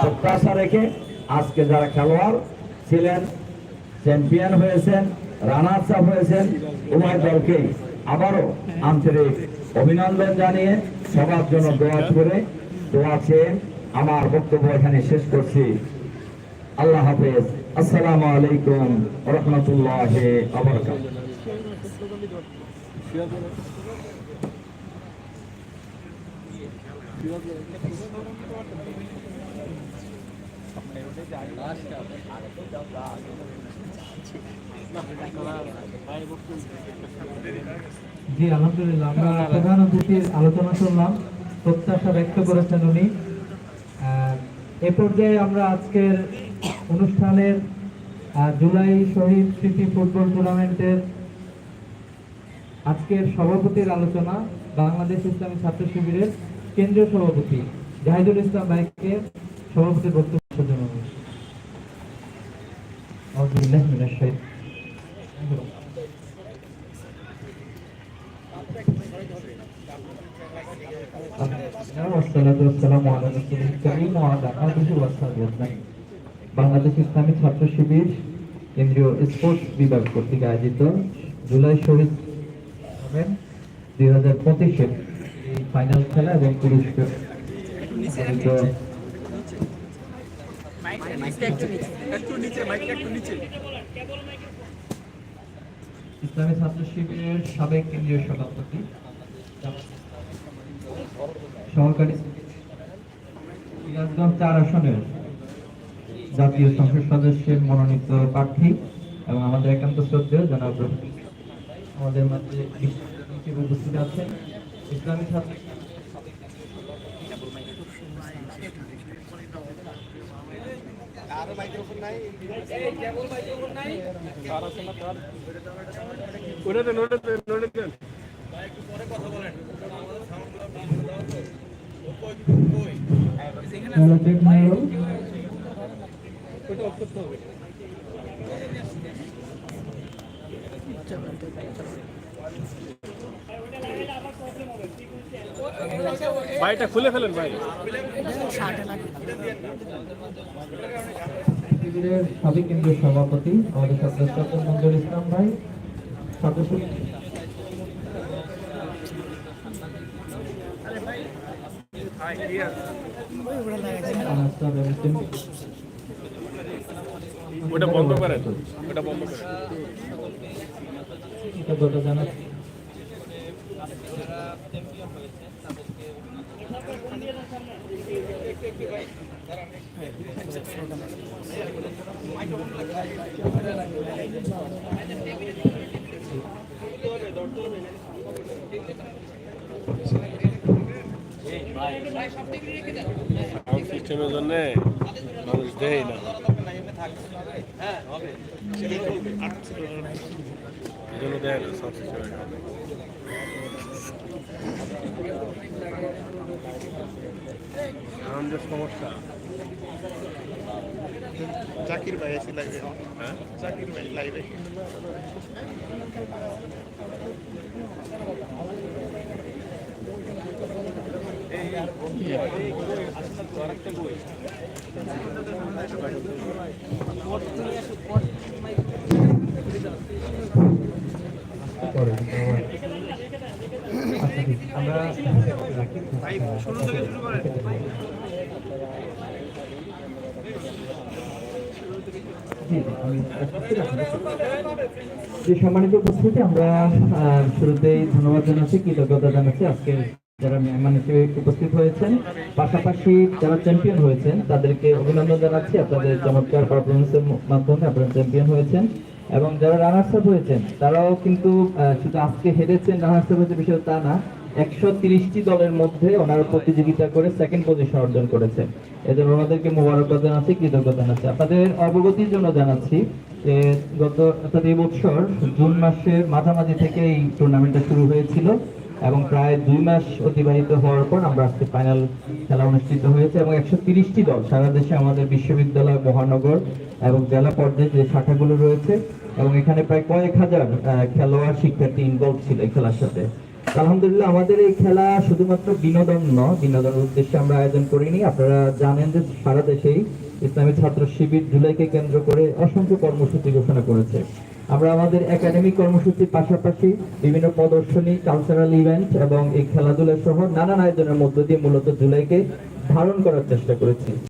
প্রত্যাশা রেখে আজকে যারা খেলোয়াড় ছিলেন চ্যাম্পিয়ন হয়েছেন রানার্স আপ হয়েছেন, উভয় দলকে আবারও আন্তরিক অভিনন্দন জানিয়ে সবার জন্য দোয়া করে, দোয়া চেয়ে আমার বক্তব্য এখানে শেষ করছি। আল্লাহ হাফেজ। আসসালামু আলাইকুম রহমতুল্লাহ আবরকাত জি আলহামদুলিল্লাহ। আমরা প্রধান অতিথির আলোচনা শুনলাম। প্রত্যাশা ব্যক্ত করেছেন উনি। এ পর্যায়ে আমরা আজকের অনুষ্ঠানের জুলাই শহীদ স্মৃতি ফুটবল টুর্নামেন্টের আজকের সভাপতির আলোচনা বাংলাদেশ ইসলামী ছাত্র শিবিরের কেন্দ্রীয় সভাপতি জাহিদুল ইসলাম ভাইকে সভাপতির বক্তব্য জন্য। أعوذ بالله من الشيطان والصلاة والسلام على رسول الكريم وعلى آله وصحبه أجمعين বাংলাদেশ ইসলামী ছাত্র শিবির কেন্দ্রীয় স্পোর্টস বিভাগ কর্তৃক আয়োজিত জুলাই শহীদ টুর্নামেন্ট দুই হাজার পঁচিশের এই ফাইনাল খেলা এবং পুরস্কার আয়োজিত ইসলামী ছাত্র শিবিরের সাবেক কেন্দ্রীয় সভাপতি সহকারী সিরাজগঞ্জ চার আসনের জাতীয় সংসদ সদস্যের মনোনীত প্রার্থী এবং আমাদের একান্ত শ্রদ্ধেয় জনাব আমাদের মধ্যে উপস্থিত আছেন। ইসলামী ছাত্র হ্যালো চেক মারো ভাইটা খুলে ফেলেন ভাই। সাবেক কেন্দ্রীয় সভাপতি আমাদের সদস্য মঞ্জুর ইসলাম ভাই সদস্য ওটা বন্ধ করেন ওটা বন্ধ করেন কৃতজ্ঞতা জানাচ্ছি সাউন্ড সিস্টেমের জন্য মানুষ দেয় না এই জন্য দেয় না সাউন্ড সিস্টেমের সমস্যা। জাকির ভাই আছে লাইভে হ্যাঁ? জাকির ভাই লাইভে পরে আচ্ছা ঠিক আমরা রাখি যে সম্মানিত উপস্থিতি, আমরা শুরুতেই ধন্যবাদ জানাচ্ছি, কৃতজ্ঞতা জানাচ্ছি আজকে যারা মেহমান হিসেবে উপস্থিত হয়েছেন। পাশাপাশি যারা চ্যাম্পিয়ন হয়েছেন, তাদেরকে অভিনন্দন জানাচ্ছি। আপনাদের চমৎকার পারফরমেন্সের মাধ্যমে আপনারা চ্যাম্পিয়ন হয়েছেন। এবং যারা রানার্স আপ হয়েছেন, তারাও কিন্তু শুধু আজকে হেরেছেন রানার্স আপ হয়েছে বিষয় তা না একশো তিরিশটি দলের মধ্যে ওনারা প্রতিযোগিতা করে সেকেন্ড পজিশন অর্জন করেছেন এজন্য ওনাদেরকে মোবারকবাদ জানাচ্ছি, কৃতজ্ঞতা জানাচ্ছি। আপনাদের অবগতির জন্য জানাচ্ছি যে গত, অর্থাৎ এই বছর জুন মাসের মাঝামাঝি থেকে এই টুর্নামেন্টটা শুরু হয়েছিল এবং প্রায় দুই মাস অতিবাহিত হওয়ার পর আমরা আজকে ফাইনাল খেলা অনুষ্ঠিত হয়েছে এবং একশো তিরিশটি দল সারা দেশে আমাদের বিশ্ববিদ্যালয়, মহানগর এবং জেলা পর্যায়ে যে শাখাগুলো রয়েছে এবং এখানে প্রায় কয়েক হাজার খেলোয়াড়, শিক্ষার্থী ইনভলভ ছিল এই খেলার সাথে। আলহামদুলিল্লাহ, আমাদের এই খেলা শুধুমাত্র বিনোদন নয় বিনোদনের উদ্দেশ্যে আমরা আয়োজন করিনি। আপনারা জানেন যে সারা দেশেই ইসলামী ছাত্র শিবির জুলাইকে কেন্দ্র করে অসংখ্য কর্মসূচি ঘোষণা করেছে। আমরা আমাদের একাডেমিক কর্মসূচির পাশাপাশি বিভিন্ন প্রদর্শনী কালচারাল ইভেন্ট এবং এই খেলাধুলা সহ নানান আয়োজনের মধ্য দিয়ে মূলত জুলাইকে ধারণ করার চেষ্টা করেছি।